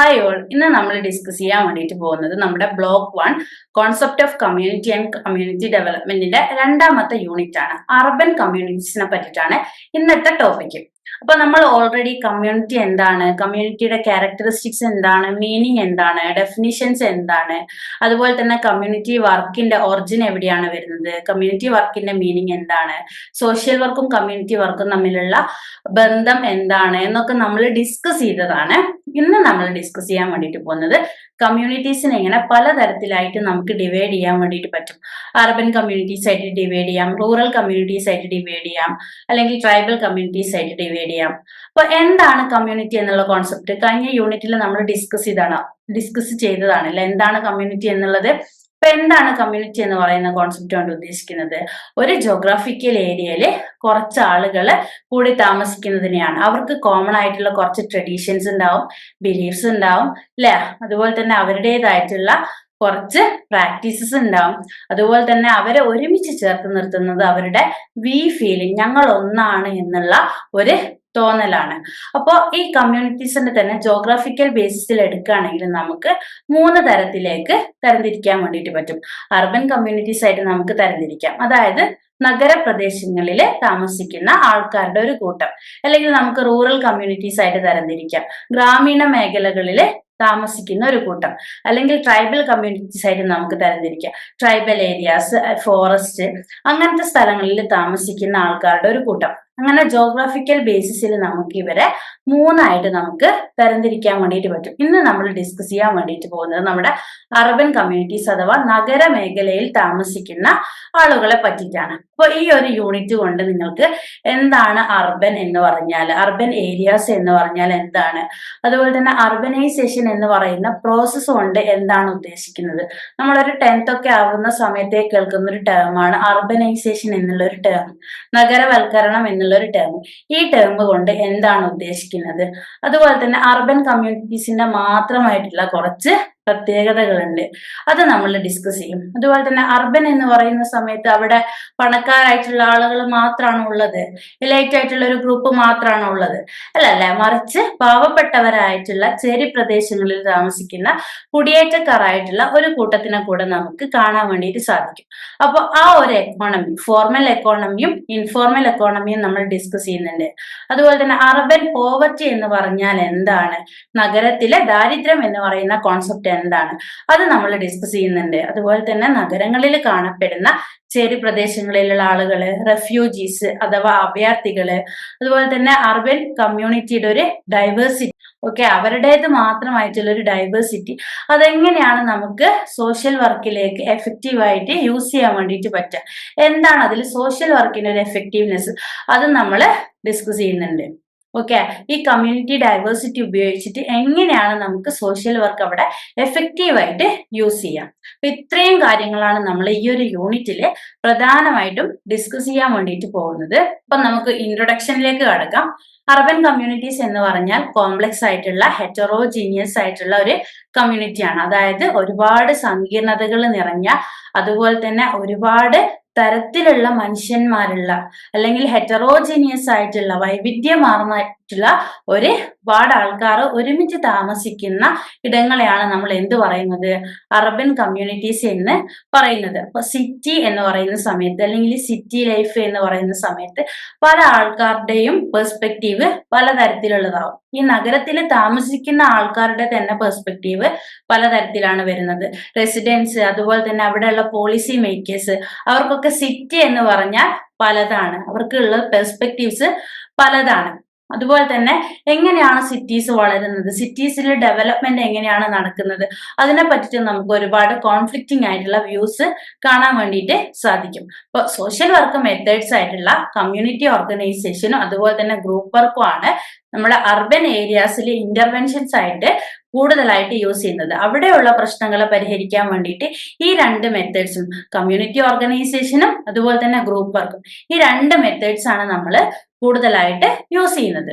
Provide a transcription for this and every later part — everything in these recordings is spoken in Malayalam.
ഹായ് ഓൾ ഇന്ന് നമ്മൾ ഡിസ്കസ് ചെയ്യാൻ വേണ്ടിയിട്ട് പോകുന്നത് നമ്മുടെ block one concept of community and community ഡെവലപ്മെന്റിന്റെ രണ്ടാമത്തെ യൂണിറ്റ് ആണ്. അർബൻ കമ്മ്യൂണിറ്റീസിനെ പറ്റിയിട്ടാണ് ഇന്നത്തെ ടോപ്പിക് അപ്പൊ നമ്മൾ ഓൾറെഡി കമ്മ്യൂണിറ്റി എന്താണ്? കമ്മ്യൂണിറ്റിയുടെ ക്യാരക്ടറിസ്റ്റിക്സ് എന്താണ്? മീനിങ് എന്താണ്? ഡെഫിനിഷൻസ് എന്താണ്? അതുപോലെ തന്നെ കമ്മ്യൂണിറ്റി വർക്കിന്റെ ഒറിജിൻ എവിടെയാണ് വരുന്നത്? കമ്മ്യൂണിറ്റി വർക്കിന്റെ മീനിങ് എന്താണ്? സോഷ്യൽ വർക്കും കമ്മ്യൂണിറ്റി വർക്കും തമ്മിലുള്ള ബന്ധം എന്താണ്? എന്നൊക്കെ നമ്മൾ ഡിസ്കസ് ചെയ്തതാണ്. ഇന്ന് നമ്മൾ ഡിസ്കസ് ചെയ്യാൻ വേണ്ടിയിട്ട് പോകുന്നത് കമ്മ്യൂണിറ്റീസിനെ ഇങ്ങനെ പലതരത്തിലായിട്ട് നമുക്ക് ഡിവൈഡ് ചെയ്യാൻ വേണ്ടിയിട്ട് പറ്റും. അർബൻ കമ്മ്യൂണിറ്റീസ് ആയിട്ട് ഡിവൈഡ് ചെയ്യാം റൂറൽ കമ്മ്യൂണിറ്റീസ് ആയിട്ട് ഡിവൈഡ് ചെയ്യാം അല്ലെങ്കിൽ ട്രൈബൽ കമ്മ്യൂണിറ്റീസ് ആയിട്ട് ഡിവൈഡ് ചെയ്യാം. അപ്പൊ എന്താണ് കമ്മ്യൂണിറ്റി എന്നുള്ള കോൺസെപ്റ്റ് കഴിഞ്ഞ യൂണിറ്റിൽ നമ്മൾ ഡിസ്കസ് ചെയ്താണ് ഡിസ്കസ് ചെയ്തതാണ് അല്ലെ? എന്താണ് കമ്മ്യൂണിറ്റി എന്നുള്ളത്? ഇപ്പൊ എന്താണ് കമ്മ്യൂണിറ്റി എന്ന് പറയുന്ന കോൺസെപ്റ്റ് കൊണ്ട് ഉദ്ദേശിക്കുന്നത്? ഒരു ജോഗ്രാഫിക്കൽ ഏരിയയിൽ കുറച്ച് ആളുകൾ കൂടി താമസിക്കുന്നതിനെയാണ്. അവർക്ക് കോമൺ ആയിട്ടുള്ള കുറച്ച് ട്രഡീഷൻസ് ഉണ്ടാവും ബിലീഫ്സ് ഉണ്ടാവും അല്ലെ അതുപോലെ തന്നെ അവരുടേതായിട്ടുള്ള കുറച്ച് പ്രാക്ടീസസ് ഉണ്ടാവും. അതുപോലെ തന്നെ അവരെ ഒരുമിച്ച് ചേർത്ത് നിർത്തുന്നത് അവരുടെ വി ഫീലിംഗ് ഞങ്ങൾ ഒന്നാണ് എന്നുള്ള ഒരു തോന്നലാണ്. അപ്പോൾ ഈ കമ്മ്യൂണിറ്റീസിന്റെ തന്നെ ജോഗ്രാഫിക്കൽ ബേസിസിൽ എടുക്കുകയാണെങ്കിൽ നമുക്ക് മൂന്ന് തരത്തിലേക്ക് തരംതിരിക്കാൻ വേണ്ടിയിട്ട് പറ്റും. അർബൻ കമ്മ്യൂണിറ്റീസ് ആയിട്ട് നമുക്ക് തരംതിരിക്കാം. അതായത് നഗരപ്രദേശങ്ങളിൽ താമസിക്കുന്ന ആൾക്കാരുടെ ഒരു കൂട്ടം. അല്ലെങ്കിൽ നമുക്ക് റൂറൽ കമ്മ്യൂണിറ്റീസ് ആയിട്ട് തരംതിരിക്കാം. ഗ്രാമീണ മേഖലകളിൽ താമസിക്കുന്ന ഒരു കൂട്ടം. അല്ലെങ്കിൽ ട്രൈബൽ കമ്മ്യൂണിറ്റീസ് ആയിട്ട് നമുക്ക് തരംതിരിക്കാം. ട്രൈബൽ ഏരിയാസ് ഫോറസ്റ്റ് അങ്ങനത്തെ സ്ഥലങ്ങളിൽ താമസിക്കുന്ന ആൾക്കാരുടെ ഒരു കൂട്ടം. അങ്ങനെ ജോഗ്രാഫിക്കൽ ബേസിസിൽ നമുക്ക് ഇവരെ മൂന്നായിട്ട് നമുക്ക് തരംതിരിക്കാൻ വേണ്ടിയിട്ട് പറ്റും. ഇന്ന് നമ്മൾ ഡിസ്കസ് ചെയ്യാൻ വേണ്ടിയിട്ട് പോകുന്നത് നമ്മുടെ അർബൻ കമ്മ്യൂണിറ്റീസ് അഥവാ നഗര മേഖലയിൽ താമസിക്കുന്ന ആളുകളെ പറ്റിയിട്ടാണ്. അപ്പോൾ ഈ ഒരു യൂണിറ്റ് കൊണ്ട് നിങ്ങൾക്ക് എന്താണ് അർബൻ എന്ന് പറഞ്ഞാൽ അർബൻ ഏരിയാസ് എന്ന് പറഞ്ഞാൽ എന്താണ്? അതുപോലെ തന്നെ അർബനൈസേഷൻ എന്ന് പറയുന്ന പ്രോസസ്സ് കൊണ്ട് എന്താണ് ഉദ്ദേശിക്കുന്നത്? നമ്മളൊരു ടെൻത്ത് ഒക്കെ ആവുന്ന സമയത്തെ കേൾക്കുന്ന ഒരു ടേമാണ് അർബനൈസേഷൻ എന്നുള്ള ഒരു ടേം നഗരവൽക്കരണം എന്നുള്ള ഒരു ടേം ഈ ടേം കൊണ്ട് എന്താണ് ഉദ്ദേശിക്കുന്നത്? അതുപോലെ തന്നെ അർബൻ കമ്മ്യൂണിറ്റീസിന്റെ മാത്രമായിട്ടുള്ള കുറച്ച് പ്രത്യേകതകളുണ്ട്. അത് നമ്മൾ ഡിസ്കസ് ചെയ്യും. അതുപോലെ തന്നെ അർബൻ എന്ന് പറയുന്ന സമയത്ത് അവിടെ പണക്കാരായിട്ടുള്ള ആളുകൾ മാത്രമാണ് ഉള്ളത്. എലൈറ്റ് ആയിട്ടുള്ള ഒരു ഗ്രൂപ്പ് മാത്രമാണ് ഉള്ളത്. അല്ലല്ല മറിച്ച് പാവപ്പെട്ടവരായിട്ടുള്ള ചെറിയ പ്രദേശങ്ങളിൽ താമസിക്കുന്ന കുടിയേറ്റക്കാരായിട്ടുള്ള ഒരു കൂട്ടത്തിനെ കൂടെ നമുക്ക് കാണാൻ വേണ്ടിയിട്ട് സാധിക്കും. അപ്പോൾ ആ ഒരു എക്കോണമി ഫോർമൽ എക്കോണമിയും ഇൻഫോർമൽ എക്കോണമിയും നമ്മൾ ഡിസ്കസ് ചെയ്യുന്നുണ്ട്. അതുപോലെ തന്നെ അർബൻ പോവർട്ടി എന്ന് പറഞ്ഞാൽ എന്താണ്? നഗരത്തിലെ ദാരിദ്ര്യം എന്ന് പറയുന്ന കോൺസെപ്റ്റ് എന്താണ് അത് നമ്മൾ ഡിസ്കസ് ചെയ്യുന്നുണ്ട്. അതുപോലെ തന്നെ നഗരങ്ങളിൽ കാണപ്പെടുന്ന ചേരി പ്രദേശങ്ങളിലുള്ള ആളുകൾ റെഫ്യൂജീസ് അഥവാ അഭയാർത്ഥികൾ അതുപോലെ തന്നെ അർബൻ കമ്മ്യൂണിറ്റിയുടെ ഒരു ഡൈവേഴ്സിറ്റി ഓക്കെ അവരുടേത് മാത്രമായിട്ടുള്ള ഒരു ഡൈവേഴ്സിറ്റി അതെങ്ങനെയാണ് നമുക്ക് സോഷ്യൽ വർക്കിലേക്ക് എഫക്റ്റീവായിട്ട് യൂസ് ചെയ്യാൻ വേണ്ടിയിട്ട് പറ്റുക? എന്താണ് അതിൽ സോഷ്യൽ വർക്കിന്റെ ഒരു എഫക്റ്റീവ്നെസ് അത് നമ്മൾ ഡിസ്കസ് ചെയ്യുന്നുണ്ട്. ഓക്കെ ഈ കമ്മ്യൂണിറ്റി ഡൈവേഴ്സിറ്റി ഉപയോഗിച്ചിട്ട് എങ്ങനെയാണ് നമുക്ക് സോഷ്യൽ വർക്ക് അവിടെ എഫക്റ്റീവായിട്ട് യൂസ് ചെയ്യാം? അപ്പൊ ഇത്രയും കാര്യങ്ങളാണ് നമ്മൾ ഈ ഒരു യൂണിറ്റിൽ പ്രധാനമായിട്ടും ഡിസ്കസ് ചെയ്യാൻ വേണ്ടിയിട്ട് പോകുന്നത്. അപ്പൊ നമുക്ക് ഇൻട്രൊഡക്ഷനിലേക്ക് കടക്കാം. അർബൻ കമ്മ്യൂണിറ്റീസ് എന്ന് പറഞ്ഞാൽ കോംപ്ലക്സ് ആയിട്ടുള്ള ഹെറ്ററോജീനിയസ് ആയിട്ടുള്ള ഒരു കമ്മ്യൂണിറ്റിയാണ് അതായത് ഒരുപാട് സങ്കീർണതകൾ നിറഞ്ഞ അതുപോലെ തന്നെ ഒരുപാട് തരത്തിലുള്ള മനുഷ്യന്മാരുള്ള അല്ലെങ്കിൽ ഹെറ്ററോജീനിയസ് ആയിട്ടുള്ള വൈവിധ്യമാർന്നിട്ടുള്ള ഒരുപാട് ആൾക്കാർ ഒരുമിച്ച് താമസിക്കുന്ന ഇടങ്ങളെയാണ് നമ്മൾ എന്ത് പറയുന്നത്? അർബൻ കമ്മ്യൂണിറ്റീസ് എന്ന് പറയുന്നത്. അപ്പൊ സിറ്റി എന്ന് പറയുന്ന സമയത്ത് അല്ലെങ്കിൽ സിറ്റി ലൈഫ് എന്ന് പറയുന്ന സമയത്ത് പല ആൾക്കാരുടെയും പെർസ്പെക്റ്റീവ് പലതരത്തിലുള്ളതാവും. ഈ നഗരത്തിൽ താമസിക്കുന്ന ആൾക്കാരുടെ തന്നെ പെർസ്പെക്റ്റീവ് പലതരത്തിലാണ് വരുന്നത്. റെസിഡൻസ് അതുപോലെ തന്നെ അവിടെയുള്ള പോളിസി മേക്കേഴ്സ് അവർക്കൊക്കെ സിറ്റി എന്ന് പറഞ്ഞാൽ പലതാണ്. അവർക്കുള്ള പെർസ്പെക്റ്റീവ്സ് പലതാണ്. അതുപോലെ തന്നെ എങ്ങനെയാണ് സിറ്റീസ് വളരുന്നത്? സിറ്റീസിലെ ഡെവലപ്മെന്റ് എങ്ങനെയാണ് നടക്കുന്നത്? അതിനെ പറ്റിയിട്ട് നമുക്ക് ഒരുപാട് കോൺഫ്ലിക്റ്റിംഗ് ആയിട്ടുള്ള വ്യൂസ് കാണാൻ വേണ്ടിയിട്ട് സാധിക്കും. അപ്പോൾ സോഷ്യൽ വർക്ക് മെത്തേഡ്സ് ആയിട്ടുള്ള കമ്മ്യൂണിറ്റി ഓർഗനൈസേഷനും അതുപോലെ തന്നെ ഗ്രൂപ്പ് വർക്കും ആണ്. നമ്മുടെ അർബൻ ഏരിയാസിലെ ഇന്റർവെൻഷൻസ് ആയിട്ട് കൂടുതലായിട്ട് യൂസ് ചെയ്യുന്നത്. അവിടെയുള്ള പ്രശ്നങ്ങളെ പരിഹരിക്കാൻ വേണ്ടിയിട്ട് ഈ രണ്ട് മെത്തേഡ്സും കമ്മ്യൂണിറ്റി ഓർഗനൈസേഷനും അതുപോലെ തന്നെ ഗ്രൂപ്പ് വർക്കും ഈ രണ്ട് മെത്തേഡ്സ് ആണ് നമ്മൾ കൂടുതലായിട്ട് യൂസ് ചെയ്യുന്നത്.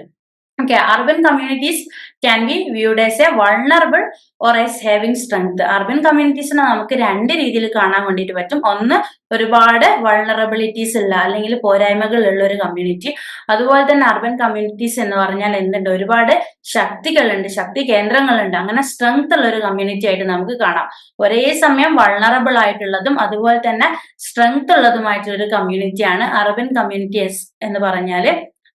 Okay urban communities can be viewed as a vulnerable or as having strength urban കമ്മ്യൂണിറ്റീസിനെ നമുക്ക് രണ്ട് രീതിയിൽ കാണാൻ വേണ്ടിയിട്ട് പറ്റും. ഒന്ന് ഒരുപാട് വൾണറബിലിറ്റീസ് ഉള്ള അല്ലെങ്കിൽ പോരായ്മകൾ ഉള്ള ഒരു കമ്മ്യൂണിറ്റി അതുപോലെ തന്നെ അർബൻ കമ്മ്യൂണിറ്റീസ് എന്ന് പറഞ്ഞാൽ എന്തുണ്ട്? ഒരുപാട് ശക്തികളുണ്ട് ശക്തി കേന്ദ്രങ്ങളുണ്ട്. അങ്ങനെ സ്ട്രെങ്ത് ഉള്ള ഒരു കമ്മ്യൂണിറ്റി ആയിട്ട് നമുക്ക് കാണാം. ഒരേ സമയം വൾണറബിൾ ആയിട്ടുള്ളതും അതുപോലെ തന്നെ സ്ട്രെങ്ത് ഉള്ളതുമായിട്ടുള്ള ഒരു കമ്മ്യൂണിറ്റിയാണ് അർബൻ കമ്മ്യൂണിറ്റീസ് എന്ന് പറഞ്ഞാൽ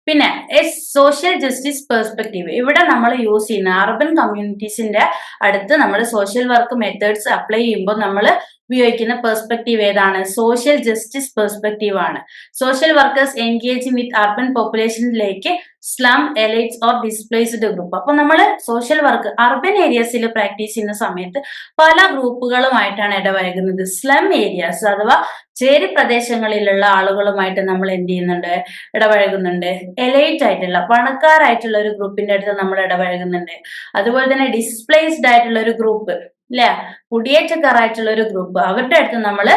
പിന്നെ എസ് സോഷ്യൽ ജസ്റ്റിസ് പെർസ്പെക്റ്റീവ് ഇവിടെ നമ്മൾ യൂസ് ചെയ്യുന്ന അർബൻ കമ്മ്യൂണിറ്റീസിന്റെ അടുത്ത് നമ്മൾ സോഷ്യൽ വർക്ക് മെത്തേഡ്സ് അപ്ലൈ ചെയ്യുമ്പോൾ നമ്മൾ ഉപയോഗിക്കുന്ന പെർസ്പെക്റ്റീവ് ഏതാണ്? സോഷ്യൽ ജസ്റ്റിസ് പെർസ്പെക്റ്റീവ് ആണ്. Social workers engaging with urban പോപ്പുലേഷനിലേക്ക് slum elites or displaced group അപ്പൊ നമ്മൾ സോഷ്യൽ വർക്ക് അർബൻ ഏരിയസിൽ പ്രാക്ടീസ് ചെയ്യുന്ന സമയത്ത് പല ഗ്രൂപ്പുകളുമായിട്ടാണ് ഇടപഴകുന്നത്. സ്ലം ഏരിയാസ് അഥവാ ചേരി പ്രദേശങ്ങളിലുള്ള ആളുകളുമായിട്ട് നമ്മൾ എന്ത് ചെയ്യുന്നുണ്ട്? ഇടപഴകുന്നുണ്ട്. എലൈറ്റ് ആയിട്ടുള്ള പണക്കാരായിട്ടുള്ള ഒരു ഗ്രൂപ്പിന്റെ അടുത്ത് നമ്മൾ ഇടപഴകുന്നുണ്ട്. അതുപോലെ തന്നെ ഡിസ്പ്ലേസ്ഡ് ആയിട്ടുള്ള ഒരു ഗ്രൂപ്പ് അല്ലെ കുടിയേറ്റക്കാരായിട്ടുള്ള ഒരു ഗ്രൂപ്പ് അവരുടെ അടുത്ത് നമ്മൾ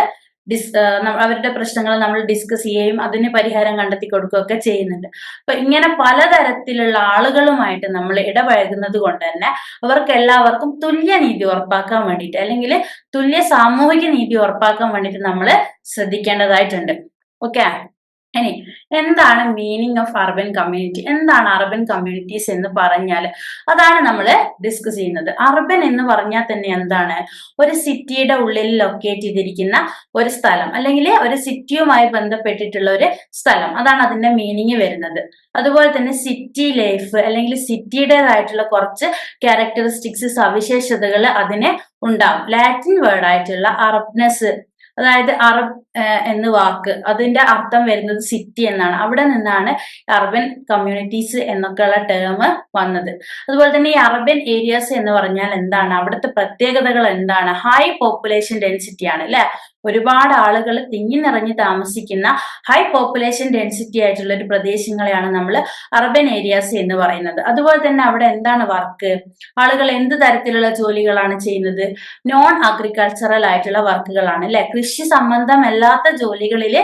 ഡിസ് അവരുടെ പ്രശ്നങ്ങൾ നമ്മൾ ഡിസ്കസ് ചെയ്യുകയും അതിന് പരിഹാരം കണ്ടെത്തി കൊടുക്കുകയൊക്കെ ചെയ്യുന്നുണ്ട്. അപ്പൊ ഇങ്ങനെ പലതരത്തിലുള്ള ആളുകളുമായിട്ട് നമ്മൾ ഇടപഴകുന്നത് കൊണ്ട് തന്നെ അവർക്ക് എല്ലാവർക്കും തുല്യ നീതി ഉറപ്പാക്കാൻ വേണ്ടിയിട്ട് അല്ലെങ്കിൽ തുല്യ സാമൂഹിക നീതി ഉറപ്പാക്കാൻ വേണ്ടിയിട്ട് നമ്മൾ ശ്രദ്ധിക്കേണ്ടതായിട്ടുണ്ട്. ഓക്കെ ഇനി എന്താണ് മീനിങ് ഓഫ് അർബൻ കമ്മ്യൂണിറ്റി എന്താണ് അർബൻ കമ്മ്യൂണിറ്റീസ് എന്ന് പറഞ്ഞാൽ അതാണ് നമ്മൾ ഡിസ്കസ് ചെയ്യുന്നത്. അർബൻ എന്ന് പറഞ്ഞാൽ തന്നെ എന്താണ്? ഒരു സിറ്റിയുടെ ഉള്ളിൽ ലൊക്കേറ്റ് ചെയ്തിരിക്കുന്ന ഒരു സ്ഥലം അല്ലെങ്കിൽ ഒരു സിറ്റിയുമായി ബന്ധപ്പെട്ടിട്ടുള്ള ഒരു സ്ഥലം. അതാണ് അതിന്റെ മീനിങ് വരുന്നത്. അതുപോലെ തന്നെ സിറ്റി ലൈഫ് അല്ലെങ്കിൽ സിറ്റിയുടേതായിട്ടുള്ള കുറച്ച് ക്യാരക്ടറിസ്റ്റിക്സ് സവിശേഷതകൾ അതിന് ഉണ്ടാവും. ലാറ്റിൻ വേർഡ് ആയിട്ടുള്ള അറബ്നെസ് അതായത് അറബ് എന്ന വാക്ക്. അതിന്റെ അർത്ഥം വരുന്നത് സിറ്റി എന്നാണ്. അവിടെ നിന്നാണ് അർബൻ കമ്മ്യൂണിറ്റീസ് എന്നൊക്കെയുള്ള ടേം വന്നത്. അതുപോലെ തന്നെ ഈ അറബൻ ഏരിയാസ് എന്ന് പറഞ്ഞാൽ എന്താണ്? അവിടുത്തെ പ്രത്യേകതകൾ എന്താണ്? ഹൈ പോപ്പുലേഷൻ ഡെൻസിറ്റി ആണ് അല്ലെ? ഒരുപാട് ആളുകൾ തിങ്ങി നിറഞ്ഞ് താമസിക്കുന്ന ഹൈ പോപ്പുലേഷൻ ഡെൻസിറ്റി ആയിട്ടുള്ള ഒരു പ്രദേശങ്ങളെയാണ് നമ്മൾ അർബൻ ഏരിയാസ് എന്ന് പറയുന്നത്. അതുപോലെ തന്നെ അവിടെ എന്താണ് വർക്ക് ആളുകൾ എന്ത് തരത്തിലുള്ള ജോലികളാണ് ചെയ്യുന്നത്? നോൺ അഗ്രികൾച്ചറൽ ആയിട്ടുള്ള വർക്കുകളാണ് അല്ലെ? കൃഷി സംബന്ധമല്ലാത്ത ജോലികളിൽ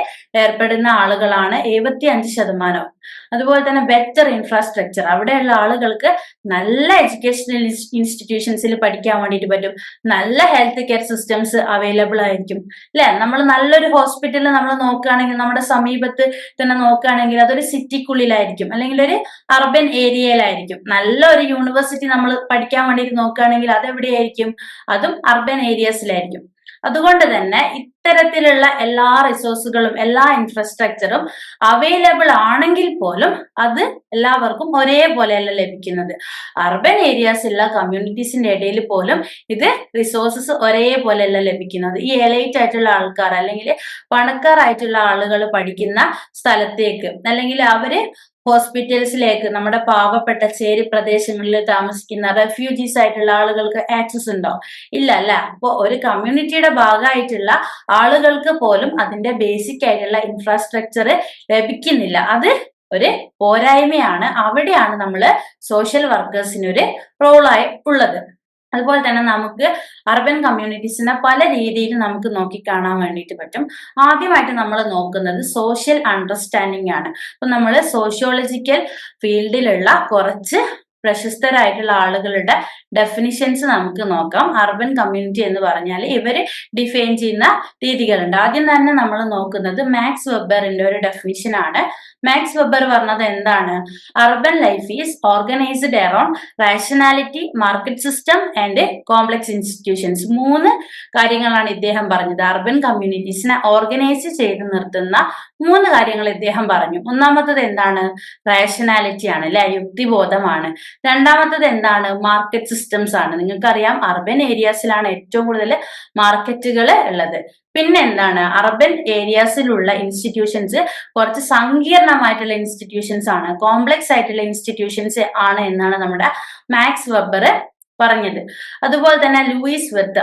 ഏർപ്പെടുന്ന ആളുകളാണ് എഴുപത്തി അഞ്ച് ശതമാനം. അതുപോലെ തന്നെ ബെറ്റർ ഇൻഫ്രാസ്ട്രക്ചർ അവിടെയുള്ള ആളുകൾക്ക് നല്ല എഡ്യൂക്കേഷണൽ ഇൻസ്റ്റിറ്റ്യൂഷൻസിൽ പഠിക്കാൻ വേണ്ടിയിട്ട് പറ്റും. നല്ല ഹെൽത്ത് കെയർ സിസ്റ്റംസ് അവൈലബിൾ ആയിരിക്കും. അല്ലെ നമ്മൾ നല്ലൊരു ഹോസ്പിറ്റലിൽ നമ്മൾ നോക്കുകയാണെങ്കിൽ നമ്മുടെ സമീപത്ത് തന്നെ നോക്കുകയാണെങ്കിൽ അതൊരു സിറ്റിക്കുള്ളിലായിരിക്കും അല്ലെങ്കിൽ ഒരു അർബൻ ഏരിയയിലായിരിക്കും നല്ല ഒരു യൂണിവേഴ്സിറ്റി നമ്മൾ പഠിക്കാൻ വേണ്ടിയിട്ട് നോക്കുകയാണെങ്കിൽ അതെവിടെയായിരിക്കും? അതും അർബൻ ഏരിയസിലായിരിക്കും അതുകൊണ്ട് തന്നെ ഇത്തരത്തിലുള്ള എല്ലാ റിസോഴ്സുകളും എല്ലാ ഇൻഫ്രാസ്ട്രക്ചറും അവൈലബിൾ ആണെങ്കിൽ പോലും അത് എല്ലാവർക്കും ഒരേപോലെയല്ല ലഭിക്കുന്നത്. അർബൻ ഏരിയാസിലുള്ള കമ്മ്യൂണിറ്റീസിന്റെ ഇടയിൽ പോലും ഇത് റിസോഴ്സസ് ഒരേപോലെയല്ല ലഭിക്കുന്നത്. ഈ എലൈറ്റ് ആയിട്ടുള്ള ആൾക്കാർ അല്ലെങ്കിൽ പണക്കാരായിട്ടുള്ള ആളുകൾ പഠിക്കുന്ന സ്ഥലത്തേക്ക് അല്ലെങ്കിൽ അവർ ഹോസ്പിറ്റൽസിലേക്ക് നമ്മുടെ പാവപ്പെട്ട ചേരി പ്രദേശങ്ങളിൽ താമസിക്കുന്ന റെഫ്യൂജീസ് ആയിട്ടുള്ള ആളുകൾക്ക് ആക്സസ് ഉണ്ടോ? ഇല്ല അല്ല അപ്പോൾ ഒരു കമ്മ്യൂണിറ്റിയുടെ ഭാഗമായിട്ടുള്ള ആളുകൾക്ക് പോലും അതിന്റെ ബേസിക് ആയിട്ടുള്ള ഇൻഫ്രാസ്ട്രക്ചർ ലഭിക്കുന്നില്ല. അത് ഒരു പോരായ്മയാണ്. അവിടെയാണ് നമ്മൾ സോഷ്യൽ വർക്കേഴ്സിനൊരു റോളായി ഉള്ളത്. അതുപോലെ തന്നെ നമുക്ക് അർബൻ കമ്മ്യൂണിറ്റീസിനെ പല രീതിയിൽ നമുക്ക് നോക്കിക്കാണാൻ വേണ്ടിയിട്ട് പറ്റും. ആദ്യമായിട്ട് നമ്മൾ നോക്കുന്നത് സോഷ്യൽ അണ്ടർസ്റ്റാൻഡിംഗ് ആണ്. അപ്പൊ നമ്മൾ സോഷ്യോളജിക്കൽ ഫീൽഡിലുള്ള കുറച്ച് പ്രശസ്തരായിട്ടുള്ള ആളുകളുടെ ഡെഫിനിഷൻസ് നമുക്ക് നോക്കാം. അർബൻ കമ്മ്യൂണിറ്റി എന്ന് പറഞ്ഞാൽ ഇവർ ഡിഫൈൻ ചെയ്യുന്ന രീതികളുണ്ട്. ആദ്യം തന്നെ നമ്മൾ നോക്കുന്നത് മാക്സ് വെബറിന്റെ ഒരു ഡെഫിനിഷൻ ആണ്. മാക്സ് വെബർ പറഞ്ഞത് എന്താണ്? Urban life is organised around rationality market system and complex institutions മൂന്ന് കാര്യങ്ങളാണ് ഇദ്ദേഹം പറഞ്ഞത്. അർബൻ കമ്മ്യൂണിറ്റീസിനെ ഓർഗനൈസ് ചെയ്ത് നിർത്തുന്ന മൂന്ന് കാര്യങ്ങൾ ഇദ്ദേഹം പറഞ്ഞു. ഒന്നാമത്തത് എന്താണ്? റാഷണാലിറ്റി ആണ് അല്ലെ? യുക്തിബോധമാണ്. രണ്ടാമത്തത് എന്താണ്? മാർക്കറ്റ് സിസ്റ്റംസ് ആണ്. നിങ്ങൾക്കറിയാം അർബൻ ഏരിയാസിലാണ് ഏറ്റവും കൂടുതൽ മാർക്കറ്റുകൾ ഉള്ളത്. പിന്നെ എന്താണ്? അർബൻ ഏരിയാസിലുള്ള ഇൻസ്റ്റിറ്റ്യൂഷൻസ് കുറച്ച് സങ്കീർണമായിട്ടുള്ള ഇൻസ്റ്റിറ്റ്യൂഷൻസ് ആണ്. കോംപ്ലക്സ് ആയിട്ടുള്ള ഇൻസ്റ്റിറ്റ്യൂഷൻസ് ആണ് എന്നാണ് നമ്മുടെ മാക്സ് വെബർ പറഞ്ഞത്. അതുപോലെ തന്നെ ലൂയിസ് വെർത്ത്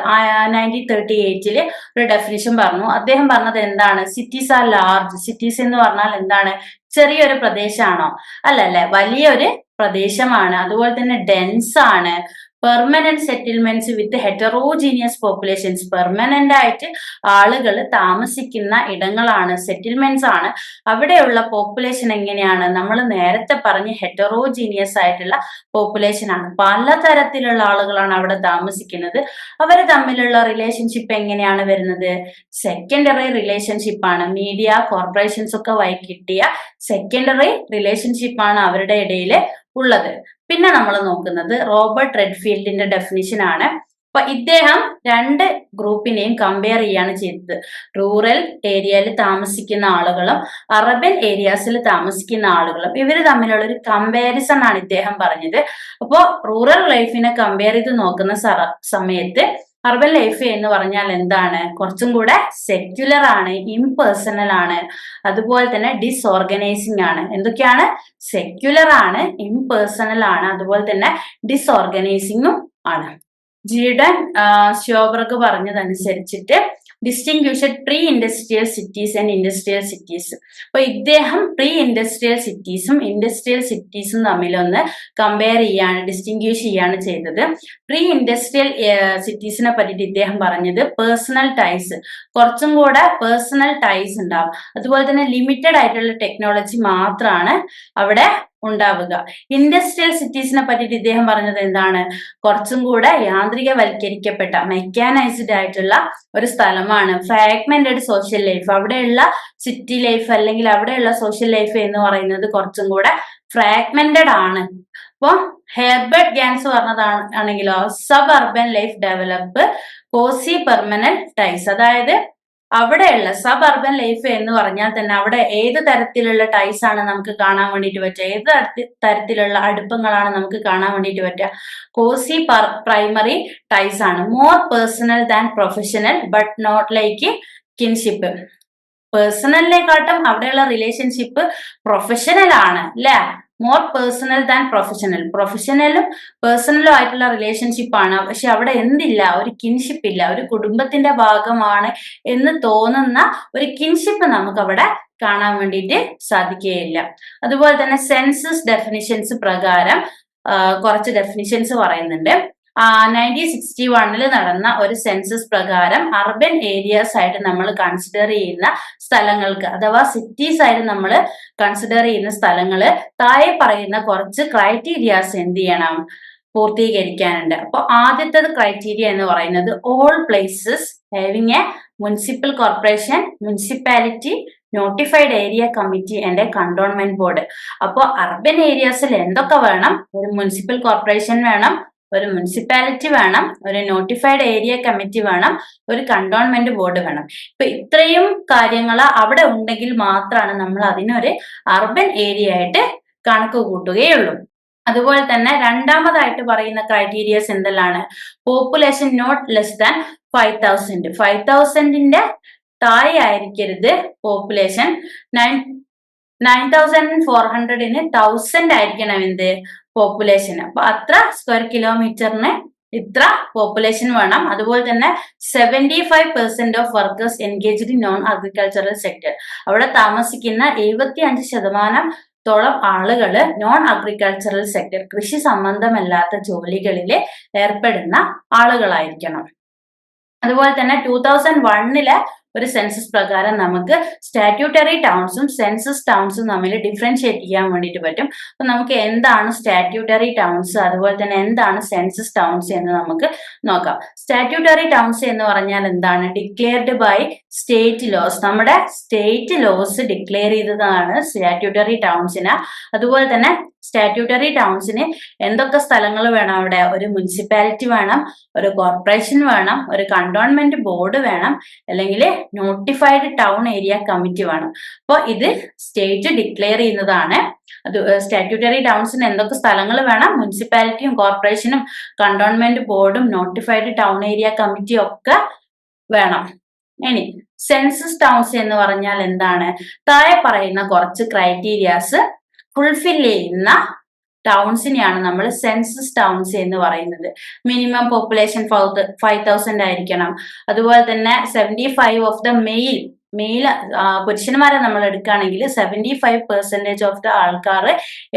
നയന്റീൻ തേർട്ടി എയ്റ്റിൽ ഒരു ഡെഫിനിഷൻ പറഞ്ഞു. അദ്ദേഹം പറഞ്ഞത് എന്താണ്? സിറ്റീസ് ആർ ലാർജ് സിറ്റീസ് എന്ന് പറഞ്ഞാൽ എന്താണ്? ചെറിയൊരു പ്രദേശമാണോ? അല്ലല്ലേ വലിയൊരു പ്രദേശമാണ്. അതുപോലെ തന്നെ ഡെൻസ് ആണ്. Permanent settlements with heterogeneous populations permanent ആയിട്ട് ആളുകൾ താമസിക്കുന്ന ഇടങ്ങളാണ് സെറ്റിൽമെന്റ്സ് ആണ്. അവിടെയുള്ള പോപ്പുലേഷൻ എങ്ങനെയാണ്? നമ്മൾ നേരത്തെ പറഞ്ഞ് ഹെറ്ററോജീനിയസ് ആയിട്ടുള്ള പോപ്പുലേഷൻ ആണ്. പലതരത്തിലുള്ള ആളുകളാണ് അവിടെ താമസിക്കുന്നത്. അവർ തമ്മിലുള്ള റിലേഷൻഷിപ്പ് എങ്ങനെയാണ് വരുന്നത്? സെക്കൻഡറി റിലേഷൻഷിപ്പ് ആണ്. മീഡിയ കോർപ്പറേഷൻസ് ഒക്കെ വൈകിട്ടിയ കിട്ടിയ സെക്കൻഡറി റിലേഷൻഷിപ്പ് ആണ് അവരുടെ ഇടയിൽ ഉള്ളത്. പിന്നെ നമ്മൾ നോക്കുന്നത് റോബർട്ട് റെഡ്ഫീൽഡിന്റെ ഡെഫിനിഷൻ ആണ്. അപ്പൊ ഇദ്ദേഹം രണ്ട് ഗ്രൂപ്പിനെയും കമ്പയർ ചെയ്യാണ് ചെയ്തത്. റൂറൽ ഏരിയയിൽ താമസിക്കുന്ന ആളുകളും അറബൻ ഏരിയാസിൽ താമസിക്കുന്ന ആളുകളും ഇവർ തമ്മിലുള്ള ഒരു കമ്പാരിസൺ ആണ് ഇദ്ദേഹം പറഞ്ഞത്. അപ്പോൾ റൂറൽ ലൈഫിനെ കമ്പയർ ചെയ്ത് നോക്കുന്ന സമയത്ത് അർബൻ ലൈഫ് എന്ന് പറഞ്ഞാൽ എന്താണ്? കുറച്ചും കൂടെ സെക്യുലർ ആണ് ഇംപേഴ്സണൽ ആണ്. അതുപോലെ തന്നെ ഡിസോർഗനൈസിങ് ആണ്. എന്തൊക്കെയാണ്? സെക്യുലർ ആണ് ഇംപേഴ്സണൽ ആണ്. അതുപോലെ തന്നെ ഡിസോർഗനൈസിങ്ങും ആണ്. Gideon Sjoberg പറഞ്ഞതനുസരിച്ചിട്ട് distinguish pre industrial cities and industrial cities അപ്പൊ ഇദ്ദേഹം പ്രീ ഇൻഡസ്ട്രിയൽ സിറ്റീസും ഇൻഡസ്ട്രിയൽ സിറ്റീസും തമ്മിലൊന്ന് കമ്പയർ ചെയ്യാണ് ഡിസ്റ്റിങ്ക്വിഷ് ചെയ്യാണ് ചെയ്തത്. പ്രീ ഇൻഡസ്ട്രിയൽ സിറ്റീസിനെ പറ്റിയിട്ട് ഇദ്ദേഹം പറഞ്ഞത് പേഴ്സണൽ ടൈസ് കുറച്ചും കൂടെ പേഴ്സണൽ ടൈസ് ഉണ്ടാവും. അതുപോലെ തന്നെ ലിമിറ്റഡ് ആയിട്ടുള്ള ടെക്നോളജി മാത്രമാണ് അവിടെ ഉണ്ടാവുക. ഇൻഡസ്ട്രിയൽ സിറ്റീസിനെ പറ്റിയിട്ട് ഇദ്ദേഹം പറഞ്ഞത് എന്താണ്? കുറച്ചും കൂടെ യാന്ത്രികവൽക്കരിക്കപ്പെട്ട മെക്കാനൈസ്ഡ് ആയിട്ടുള്ള ഒരു സ്ഥലമാണ്. ഫ്രാഗ്മെന്റഡ് സോഷ്യൽ ലൈഫ് അവിടെയുള്ള സിറ്റി ലൈഫ് അല്ലെങ്കിൽ അവിടെയുള്ള സോഷ്യൽ ലൈഫ് എന്ന് പറയുന്നത് കുറച്ചും കൂടെ ഫ്രാഗ്മെന്റഡ് ആണ്. അപ്പോ ഹെർബർട്ട് ഗാൻസ് പറഞ്ഞതാണ് ആണെങ്കിലോ suburban life develop cosy permanent ties അതായത് അവിടെയുള്ള സബ് അർബൻ ലൈഫ് എന്ന് പറഞ്ഞാൽ തന്നെ അവിടെ ഏത് തരത്തിലുള്ള ടൈസ് ആണ് നമുക്ക് കാണാൻ വേണ്ടിയിട്ട് പറ്റുക? ഏത് തരത്തിലുള്ള അടുപ്പങ്ങളാണ് നമുക്ക് കാണാൻ വേണ്ടിയിട്ട് പറ്റുക? കോസി പ്രൈമറി ടൈസ് ആണ്. More personal than professional but not like kinship പേഴ്സണലിനെക്കാട്ടും അവിടെയുള്ള റിലേഷൻഷിപ്പ് പ്രൊഫഷണൽ ആണ് അല്ലേ മോർ പേഴ്സണൽ ദാൻ പ്രൊഫഷണൽ പ്രൊഫഷണലും പേഴ്സണലും ആയിട്ടുള്ള റിലേഷൻഷിപ്പ് ആണ്. പക്ഷെ അവിടെ എന്തില്ല? ഒരു കിൻഷിപ്പ് ഇല്ല. ഒരു കുടുംബത്തിന്റെ ഭാഗമാണ് എന്ന് തോന്നുന്ന ഒരു കിൻഷിപ്പ് നമുക്ക് അവിടെ കാണാൻ വേണ്ടിയിട്ട് സാധിക്കുകയില്ല. അതുപോലെ തന്നെ സെൻസസ് ഡെഫിനിഷൻസ് പ്രകാരം കുറച്ച് ഡെഫിനിഷൻസ് പറയുന്നുണ്ട്. നയന്റീൻ സിക്സ്റ്റി വണ്ണിൽ നടന്ന ഒരു സെൻസസ് പ്രകാരം അർബൻ ഏരിയാസ് ആയിട്ട് നമ്മൾ കൺസിഡർ ചെയ്യുന്ന സ്ഥലങ്ങൾക്ക് അഥവാ സിറ്റീസ് ആയിട്ട് നമ്മൾ കൺസിഡർ ചെയ്യുന്ന സ്ഥലങ്ങൾ താഴെ പറയുന്ന കുറച്ച് ക്രൈറ്റീരിയാസ് എന്ത് ചെയ്യണം? പൂർത്തീകരിക്കാനുണ്ട്. അപ്പോൾ ആദ്യത്തെ ക്രൈറ്റീരിയ എന്ന് പറയുന്നത് all places having a municipal corporation municipality notified area committee and cantonment board അപ്പോൾ അർബൻ ഏരിയാസിൽ എന്തൊക്കെ വേണം? ഒരു മുനിസിപ്പൽ കോർപ്പറേഷൻ വേണം ഒരു മുനിസിപ്പാലിറ്റി വേണം ഒരു നോട്ടിഫൈഡ് ഏരിയ കമ്മിറ്റി വേണം ഒരു കണ്ടോൺമെന്റ് ബോർഡ് വേണം. ഇപ്പൊ ഇത്രയും കാര്യങ്ങൾ അവിടെ ഉണ്ടെങ്കിൽ മാത്രമാണ് നമ്മൾ അതിനൊരു അർബൻ ഏരിയ ആയിട്ട് കണക്ക് കൂട്ടുകയുള്ളൂ. അതുപോലെ തന്നെ രണ്ടാമതായിട്ട് പറയുന്ന criterias എന്തെല്ലാണ്? Population not less than five thousand five തൗസൻഡിന്റെ താഴെ ആയിരിക്കരുത് population nine nine thousand four ഹൺഡ്രഡിന് thousand ആയിരിക്കണം എന്ത്? പോപ്പുലേഷൻ അപ്പൊ അത്ര സ്ക്വയർ കിലോമീറ്ററിന് ഇത്ര പോപ്പുലേഷൻ വേണം. അതുപോലെ തന്നെ seventy five percent of workers engaged in non agricultural sector അവിടെ താമസിക്കുന്ന എഴുപത്തി അഞ്ച് ശതമാനം ത്തോളം ആളുകൾ നോൺ അഗ്രികൾച്ചറൽ സെക്ടർ കൃഷി സംബന്ധമല്ലാത്ത ജോലികളിൽ ഏർപ്പെടുന്ന ആളുകളായിരിക്കണം. അതുപോലെ തന്നെ ടൂ തൗസൻഡ് വണ്ണിലെ ഒരു സെൻസസ് പ്രകാരം നമുക്ക് സ്റ്റാറ്റ്യൂട്ടറി ടൗൺസും സെൻസസ് ടൗൺസും തമ്മിൽ ഡിഫറൻഷിയേറ്റ് ചെയ്യാൻ വേണ്ടിയിട്ട് പറ്റും. അപ്പൊ നമുക്ക് എന്താണ് സ്റ്റാറ്റ്യൂട്ടറി ടൗൺസ് അതുപോലെ തന്നെ എന്താണ് സെൻസസ് ടൗൺസ് എന്ന് നമുക്ക് നോക്കാം. സ്റ്റാറ്റ്യൂട്ടറി ടൗൺസ് എന്ന് പറഞ്ഞാൽ എന്താണ്? ഡിക്ലെയർഡ് ബൈ സ്റ്റേറ്റ് ലോസ് നമ്മുടെ സ്റ്റേറ്റ് ലോസ് ഡിക്ലെയർ ചെയ്തതാണ് സ്റ്റാറ്റ്യൂട്ടറി ടൗൺസിന് അതുപോലെ തന്നെ സ്റ്റാറ്റ്യൂട്ടറി ടൗൺസിന് എന്തൊക്കെ സ്ഥലങ്ങൾ വേണം അവിടെ? ഒരു മുനിസിപ്പാലിറ്റി വേണം ഒരു കോർപ്പറേഷൻ വേണം ഒരു കണ്ടോൺമെന്റ് ബോർഡ് വേണം അല്ലെങ്കിൽ നോട്ടിഫൈഡ് ടൗൺ ഏരിയ കമ്മിറ്റി വേണം. അപ്പോൾ ഇത് സ്റ്റേറ്റ് ഡിക്ലെയർ ചെയ്യുന്നതാണ്. അത് സ്റ്റാറ്റ്യൂട്ടറി ടൗൺസിന് എന്തൊക്കെ സ്ഥലങ്ങൾ വേണം? മുനിസിപ്പാലിറ്റിയും കോർപ്പറേഷനും കണ്ടോൺമെന്റ് ബോർഡും നോട്ടിഫൈഡ് ടൗൺ ഏരിയ കമ്മിറ്റിയും ഒക്കെ വേണം. ഇനി സെൻസസ് ടൗൺസ് എന്ന് പറഞ്ഞാൽ എന്താണ്? താഴെ പറയുന്ന കുറച്ച് ക്രൈറ്റീരിയാസ് ഫുൾഫിൽ ചെയ്യുന്ന ടൗൺസിനെയാണ് നമ്മൾ സെൻസസ് ടൗൺസ് എന്ന് പറയുന്നത്. മിനിമം പോപ്പുലേഷൻ ഫൈവ് തൗസൻഡ് ആയിരിക്കണം. അതുപോലെ തന്നെ seventy five of the male male പുരുഷന്മാരെ നമ്മൾ എടുക്കുകയാണെങ്കിൽ seventy five percentage of the ആൾക്കാർ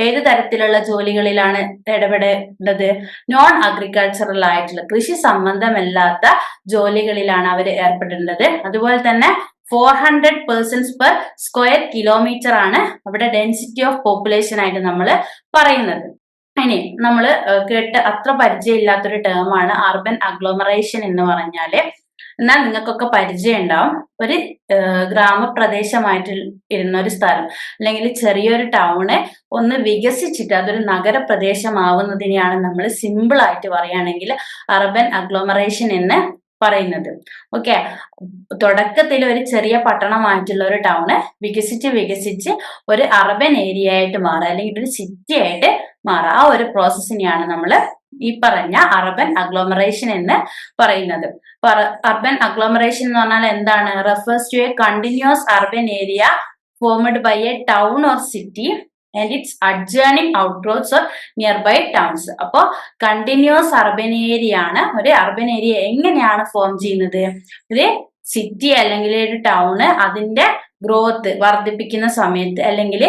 ഏത് തരത്തിലുള്ള ജോലികളിലാണ് ഇടപെടേണ്ടത്? നോൺ അഗ്രികൾച്ചറൽ ആയിട്ടുള്ള കൃഷി സംബന്ധമല്ലാത്ത ജോലികളിലാണ് അവർ ഏർപ്പെടേണ്ടത്. അതുപോലെ തന്നെ four hundred persons per square kilometre ആണ് അവിടെ ഡെൻസിറ്റി ഓഫ് പോപ്പുലേഷൻ ആയിട്ട് നമ്മൾ പറയുന്നത്. ഇനി നമ്മൾ കേട്ട് അത്ര പരിചയമില്ലാത്തൊരു ടേമാണ് അർബൻ അഗ്ലോമറേഷൻ എന്ന് പറഞ്ഞാൽ. എന്നാൽ നിങ്ങൾക്കൊക്കെ പരിചയം ഉണ്ടാവും ഒരു ഗ്രാമപ്രദേശമായിട്ട് ഇരുന്ന ഒരു സ്ഥലം അല്ലെങ്കിൽ ചെറിയൊരു ടൗണ് ഒന്ന് വികസിച്ചിട്ട് അതൊരു നഗരപ്രദേശമാവുന്നതിനെയാണ് നമ്മൾ സിമ്പിൾ ആയിട്ട് പറയുകയാണെങ്കിൽ അർബൻ അഗ്ലോമറേഷൻ എന്ന് പറയുന്നത്. ഓക്കെ തുടക്കത്തിൽ ഒരു ചെറിയ പട്ടണമായിട്ടുള്ള ഒരു ടൗണ് വികസിച്ച് വികസിച്ച് ഒരു അർബൻ ഏരിയ ആയിട്ട് മാറുക. അല്ലെങ്കിൽ ഒരു സിറ്റി ആയിട്ട് മാറുക. ആ ഒരു പ്രോസസ്സിനെയാണ് നമ്മൾ ഈ പറഞ്ഞ അർബൻ അഗ്ലോമറേഷൻ എന്ന് പറയുന്നത്. അർബൻ അഗ്ലോമറേഷൻ എന്ന് പറഞ്ഞാൽ എന്താണ്? Refers to a continuous urban area formed by a town or city and its adjoining outgrowths nearby towns അപ്പോൾ കണ്ടിന്യൂസ് അർബൻ ഏരിയ ആണ്. ഒരു അർബൻ ഏരിയ എങ്ങനെയാണ് ഫോം ചെയ്യുന്നത്? ഒരു സിറ്റി അല്ലെങ്കിൽ ഒരു ടൗണ് അതിന്റെ ഗ്രോത്ത് വർദ്ധിപ്പിക്കുന്ന സമയത്ത് അല്ലെങ്കിൽ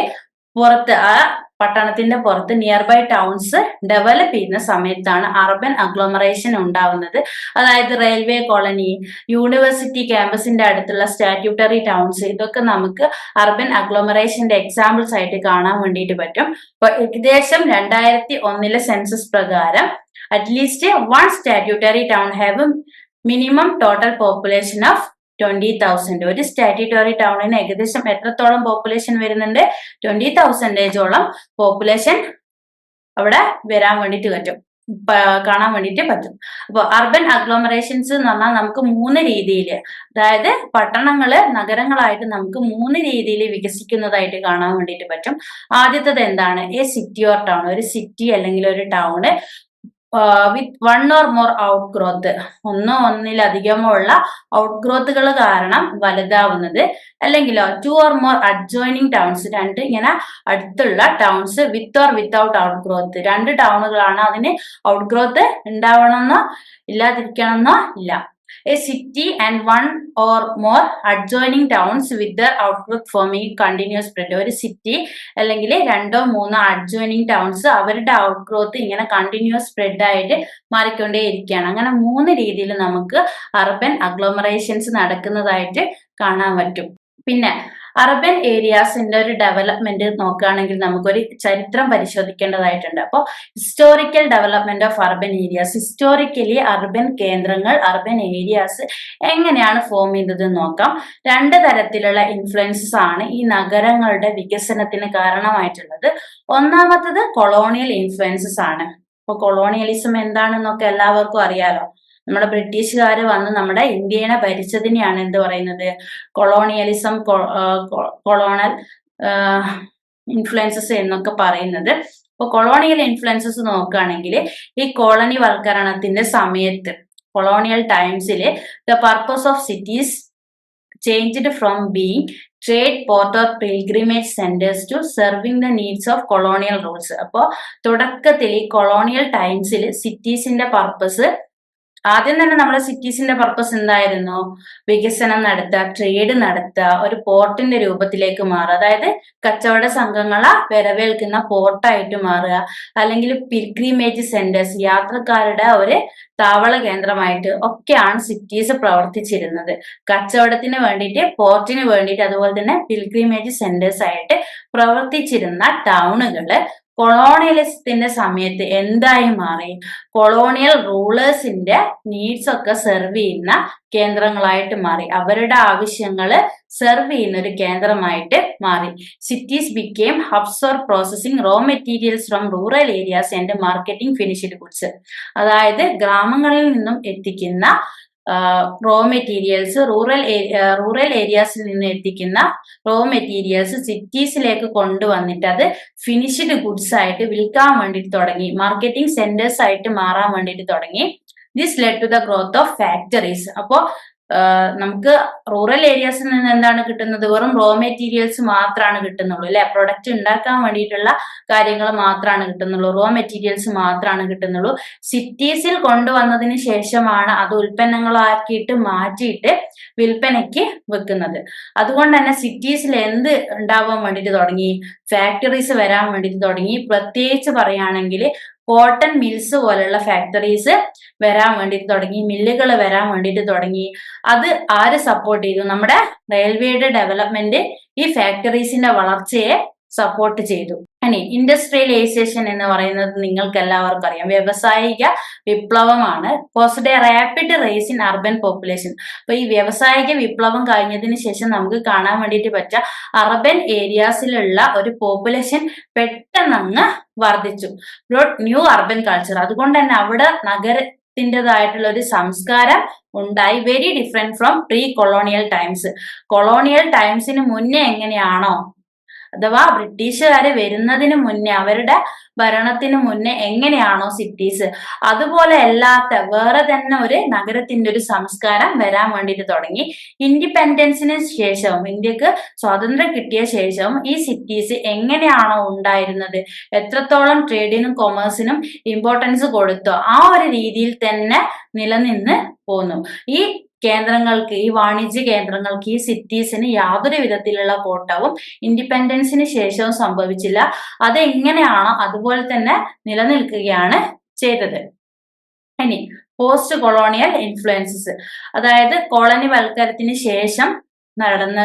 പുറത്ത് ആ പട്ടണത്തിന്റെ പുറത്ത് നിയർ ബൈ ടൗൺസ് ഡെവലപ്പ് ചെയ്യുന്ന സമയത്താണ് അർബൻ അഗ്ലോമറേഷൻ ഉണ്ടാവുന്നത്. അതായത് റെയിൽവേ കോളനി യൂണിവേഴ്സിറ്റി ക്യാമ്പസിന്റെ അടുത്തുള്ള സ്റ്റാറ്റ്യൂട്ടറി ടൗൺസ് ഇതൊക്കെ നമുക്ക് അർബൻ അഗ്ലോമറേഷന്റെ എക്സാമ്പിൾസ് ആയിട്ട് കാണാൻ വേണ്ടിയിട്ട് പറ്റും. അപ്പൊ ഏകദേശം രണ്ടായിരത്തി ഒന്നിലെ സെൻസസ് പ്രകാരം at least one statutory town have minimum total population of twenty thousand ഒരു സ്റ്റാറ്റ്യൂട്ടറി ടൗണിന് ഏകദേശം എത്രത്തോളം പോപ്പുലേഷൻ വരുന്നുണ്ട്? ട്വന്റി തൗസൻഡേജോളം പോപ്പുലേഷൻ അവിടെ വരാൻ വേണ്ടിയിട്ട് പറ്റും. കാണാൻ വേണ്ടിയിട്ട് പറ്റും. അപ്പോൾ അർബൻ അഗ്ലോമറേഷൻസ് എന്ന് പറഞ്ഞാൽ നമുക്ക് മൂന്ന് രീതിയിൽ അതായത് പട്ടണങ്ങൾ നഗരങ്ങളായിട്ട് നമുക്ക് മൂന്ന് രീതിയിൽ വികസിക്കുന്നതായിട്ട് കാണാൻ വേണ്ടിയിട്ട് പറ്റും. ആദ്യത്തത് എന്താണ്? എ സിറ്റി ഓർ ടൗൺ ഒരു സിറ്റി അല്ലെങ്കിൽ ഒരു town with one or more outgrowth ഒന്നോ ഒന്നിലധികമോ ഉള്ള ഔട്ട് ഗ്രോത്തുകൾ കാരണം വലുതാവുന്നത്. അല്ലെങ്കിലോ two or more adjoining towns രണ്ട് ഇങ്ങനെ അടുത്തുള്ള towns with or without outgrowth രണ്ട് ടൗണുകളാണ് അതിന് ഔട്ട് ഗ്രോത്ത് ഉണ്ടാവണമെന്നോ ഇല്ലാതിരിക്കണമെന്നോ ഇല്ല. A city and one or more adjoining towns with their outlook forming continuous spread ഒരു സിറ്റി അല്ലെങ്കിൽ രണ്ടോ മൂന്നോ അഡ്ജോയിനിങ് ടൗൺസ് അവരുടെ ഔട്ട് ഗ്രോത്ത് ഇങ്ങനെ കണ്ടിന്യൂസ് സ്പ്രെഡ് ആയിട്ട് മാറിക്കൊണ്ടേ ഇരിക്കുകയാണ് അങ്ങനെ മൂന്ന് രീതിയിൽ നമുക്ക് അർബൻ അഗ്ലോമറേഷൻസ് നടക്കുന്നതായിട്ട് കാണാൻ പറ്റും. പിന്നെ അർബൻ ഏരിയാസിന്റെ ഒരു ഡെവലപ്മെന്റ് നോക്കുകയാണെങ്കിൽ നമുക്കൊരു ചരിത്രം പരിശോധിക്കേണ്ടതായിട്ടുണ്ട്. അപ്പോൾ historical development of urban areas historically urban കേന്ദ്രങ്ങൾ അർബൻ ഏരിയാസ് എങ്ങനെയാണ് ഫോം ചെയ്തത് നോക്കാം. രണ്ട് തരത്തിലുള്ള ഇൻഫ്ലുവൻസസ് ആണ് ഈ നഗരങ്ങളുടെ വികസനത്തിന് കാരണമായിട്ടുള്ളത്. ഒന്നാമത്തത് കൊളോണിയൽ ഇൻഫ്ലുവൻസസ് ആണ്. ഇപ്പൊ കൊളോണിയലിസം എന്താണെന്നൊക്കെ എല്ലാവർക്കും അറിയാലോ. നമ്മുടെ ബ്രിട്ടീഷുകാർ വന്ന് നമ്മുടെ ഇന്ത്യനെ ഭരിച്ചതിനെയാണ് എന്ത് പറയുന്നത്? കൊളോണിയലിസം കൊളോണൽ ഇൻഫ്ലുവൻസസ് എന്നൊക്കെ പറയുന്നത്. ഇപ്പൊ കൊളോണിയൽ ഇൻഫ്ലുവൻസസ് നോക്കുകയാണെങ്കിൽ ഈ കോളനി വൽക്കരണത്തിന്റെ സമയത്ത് colonial ടൈംസിൽ the purpose of cities changed from being trade port of pilgrimage centres to serving the needs of colonial rules അപ്പോൾ തുടക്കത്തിൽ ഈ കൊളോണിയൽ ടൈംസിൽ സിറ്റീസിന്റെ പർപ്പസ് ആദ്യം തന്നെ നമ്മുടെ സിറ്റീസിന്റെ പർപ്പസ് എന്തായിരുന്നു? വികസനം നടത്തുക ട്രേഡ് നടത്തുക ഒരു പോർട്ടിന്റെ രൂപത്തിലേക്ക് മാറുക. അതായത് കച്ചവട സംഘങ്ങളെ വരവേൽക്കുന്ന പോർട്ടായിട്ട് മാറുക. അല്ലെങ്കിൽ പിൽഗ്രിമേജ് സെന്റേഴ്സ് യാത്രക്കാരുടെ ഒരു താവള കേന്ദ്രമായിട്ട് ഒക്കെയാണ് സിറ്റീസ് പ്രവർത്തിച്ചിരുന്നത് കച്ചവടത്തിന് വേണ്ടിയിട്ട് പോർട്ടിന് വേണ്ടിയിട്ട് അതുപോലെ തന്നെ പിൽഗ്രിമേജ് സെന്റേഴ്സ് ആയിട്ട് പ്രവർത്തിച്ചിരുന്ന ടൗണുകൾ കൊളോണിയലിസത്തിന്റെ സമയത്ത് എന്തായി മാറി? കൊളോണിയൽ റൂളേഴ്സിന്റെ നീഡ്സ് ഒക്കെ സെർവ് ചെയ്യുന്ന കേന്ദ്രങ്ങളായിട്ട് മാറി. അവരുടെ ആവശ്യങ്ങൾ സെർവ് ചെയ്യുന്ന ഒരു കേന്ദ്രമായിട്ട് മാറി. Cities became hubs or processing raw materials from rural areas and marketing finished goods അതായത് ഗ്രാമങ്ങളിൽ നിന്നും എത്തിക്കുന്ന റോ മെറ്റീരിയൽസ് റൂറൽ റൂറൽ ഏരിയാസിൽ നിന്ന് എത്തിക്കുന്ന റോ മെറ്റീരിയൽസ് സിറ്റീസിലേക്ക് കൊണ്ടുവന്നിട്ട് അത് ഫിനിഷ്ഡ് ഗുഡ്സ് ആയിട്ട് വിൽക്കാൻ വേണ്ടിയിട്ട് തുടങ്ങി. മാർക്കറ്റിംഗ് സെന്റേഴ്സ് ആയിട്ട് മാറാൻ വേണ്ടിയിട്ട് തുടങ്ങി. This led to the growth of factories അപ്പോൾ നമുക്ക് റൂറൽ ഏരിയാസിൽ നിന്ന് എന്താണ് കിട്ടുന്നത്? വെറും റോ മെറ്റീരിയൽസ് മാത്രമാണ് കിട്ടുന്നുള്ളൂ അല്ലെ? പ്രൊഡക്റ്റ് ഉണ്ടാക്കാൻ വേണ്ടിയിട്ടുള്ള കാര്യങ്ങൾ മാത്രമാണ് കിട്ടുന്നുള്ളൂ റോ മെറ്റീരിയൽസ് മാത്രമാണ് കിട്ടുന്നുള്ളൂ. സിറ്റീസിൽ കൊണ്ടുവന്നതിന് ശേഷമാണ് അത് ഉൽപ്പന്നങ്ങളാക്കിയിട്ട് മാറ്റിയിട്ട് വിൽപ്പനയ്ക്ക് വെക്കുന്നത്. അതുകൊണ്ട് തന്നെ സിറ്റീസിൽ എന്ത് ഉണ്ടാവാൻ വേണ്ടിയിട്ട് തുടങ്ങി? ഫാക്ടറീസ് വരാൻ വേണ്ടിയിട്ട് തുടങ്ങി. പ്രത്യേകിച്ച് പറയുകയാണെങ്കിൽ കോട്ടൺ മിൽസ് പോലുള്ള ഫാക്ടറീസ് വരാൻ വേണ്ടിയിട്ട് തുടങ്ങി മില്ലുകൾ വരാൻ വേണ്ടിയിട്ട് തുടങ്ങി. അത് ആര് സപ്പോർട്ട് ചെയ്തു? നമ്മുടെ റെയിൽവേയുടെ ഡെവലപ്മെന്റ് ഈ ഫാക്ടറീസിന്റെ വളർച്ചയെ സപ്പോർട്ട് ചെയ്തു. ഇനി ഇൻഡസ്ട്രിയലൈസേഷൻ എന്ന് പറയുന്നത് നിങ്ങൾക്ക് എല്ലാവർക്കും അറിയാം. വ്യവസായിക വിപ്ലവമാണ്. Post rapid race in urban population അപ്പൊ ഈ വ്യവസായിക വിപ്ലവം കഴിഞ്ഞതിന് ശേഷം നമുക്ക് കാണാൻ വേണ്ടിയിട്ട് പറ്റുക അർബൻ ഏരിയാസിലുള്ള ഒരു പോപ്പുലേഷൻ പെട്ടെന്നങ്ങ് വർദ്ധിച്ചു. ന്യൂ അർബൻ കൾച്ചർ അതുകൊണ്ട് തന്നെ അവിടെ നഗര ത്തിന്റെതായിട്ടുള്ള ഒരു സംസ്കാരം ഉണ്ടായി. Very different from pre colonial times colonial ടൈംസിന് മുന്നേ എങ്ങനെയാണോ അഥവാ ബ്രിട്ടീഷുകാര് വരുന്നതിന് മുന്നേ അവരുടെ ഭരണത്തിന് മുന്നേ എങ്ങനെയാണോ സിറ്റീസ് അതുപോലെ അല്ലാത്ത വേറെ തന്നെ ഒരു നഗരത്തിന്റെ ഒരു സംസ്കാരം വരാൻ വേണ്ടിയിട്ട് തുടങ്ങി. ഇൻഡിപെൻഡൻസിന് ശേഷവും ഇന്ത്യയ്ക്ക് സ്വാതന്ത്ര്യം കിട്ടിയ ശേഷവും ഈ സിറ്റീസ് എങ്ങനെയാണോ ഉണ്ടായിരുന്നത്? എത്രത്തോളം ട്രേഡിനും കൊമേഴ്സിനും ഇമ്പോർട്ടൻസ് കൊടുത്തോ ആ ഒരു രീതിയിൽ തന്നെ നിലനിന്ന് പോന്നു. ഈ കേന്ദ്രങ്ങൾക്ക് ഈ വാണിജ്യ കേന്ദ്രങ്ങൾക്ക് ഈ സിറ്റീസിന് യാതൊരു വിധത്തിലുള്ള കോട്ടവും ഇൻഡിപെൻഡൻസിന് ശേഷവും സംഭവിച്ചില്ല. അതെങ്ങനെയാണോ അതുപോലെ തന്നെ നിലനിൽക്കുകയാണ് ചെയ്തത്. ഇനി പോസ്റ്റ് കൊളോണിയൽ ഇൻഫ്ലുവൻസസ് അതായത് കോളനി വൽക്കരത്തിന് ശേഷം നടന്ന